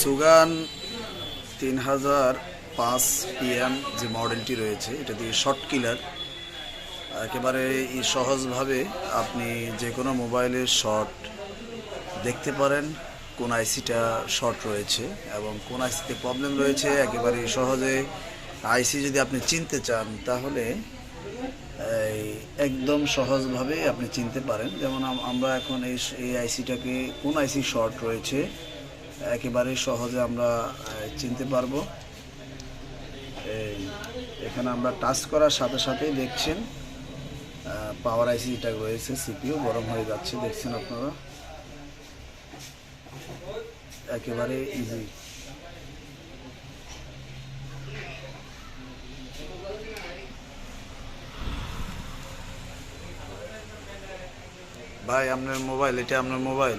সুগান তিন হাজার পাঁচ পিএম যে মডেলটি রয়েছে, এটা দিয়ে শর্ট কিলার একেবারে সহজভাবে আপনি যে কোনো মোবাইলের শর্ট দেখতে পারেন, কোন আইসিটা শর্ট রয়েছে এবং কোন আইসিতে প্রবলেম রয়েছে, একেবারে সহজে আইসি যদি আপনি চিনতে চান, তাহলে একদম সহজভাবে আপনি চিনতে পারেন। যেমন আমরা এখন এই এই আইসিটাকে কোন আইসি শর্ট রয়েছে একেবারে সহজে আমরা চিনতে পারব। এই, এখানে আমরা টাচ করার সাথে সাথেই দেখছেন পাওয়ার আইসি যেটা রয়েছে সিপিইউ গরম হয়ে যাচ্ছে, দেখছেন আপনারা? একেবারে ইজি ভাই, আপনার মোবাইল এটা আপনার মোবাইল